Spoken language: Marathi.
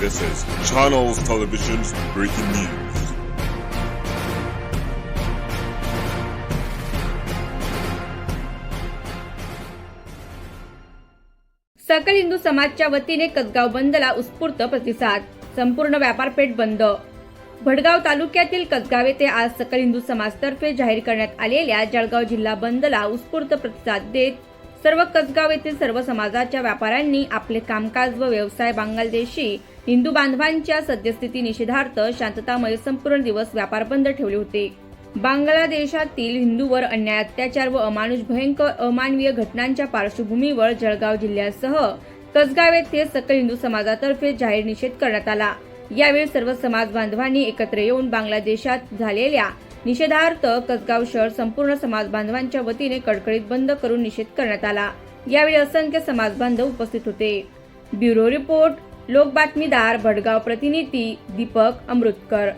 This is Channels Television's breaking news. सकल हिंदू समाजच्या वतीने कसगाव बंदला उत्स्फूर्त प्रतिसाद संपूर्ण व्यापारपेठ बंद भडगाव तालुक्यातील कसगाव येथे आज सकल हिंदू समाजतर्फे जाहीर करण्यात आलेल्या जळगाव जिल्हा बंदला उत्स्फूर्त प्रतिसाद देत सर्व कसगाव येथील सर्व समाजाच्या व्यापाऱ्यांनी आपले कामकाज व व्यवसाय बांगलादेशी हिंदू बांधवांच्या सद्यस्थिती निषेधार्थ शांततामय संपूर्ण दिवस व्यापार बंद ठेवले होते. बांगलादेशातील हिंदूवर अन्याय अत्याचार व अमानुष भयंकर अमानवीय घटनांच्या पार्श्वभूमीवर जळगाव जिल्ह्यासह कसगाव येथे सकल हिंदू समाजातर्फे जाहीर निषेध करण्यात आला. यावेळी सर्व समाज बांधवांनी एकत्र येऊन बांगलादेशात झालेल्या निषेधार्थ कसगाव शहर संपूर्ण समाज बांधवांच्या वतीने कडकडीत बंद करून निषेध करण्यात आला. यावेळी असंख्य समाज बांधव उपस्थित होते. ब्युरो रिपोर्ट लोक बातमीदार भडगाव प्रतिनिधी दीपक अमृतकर.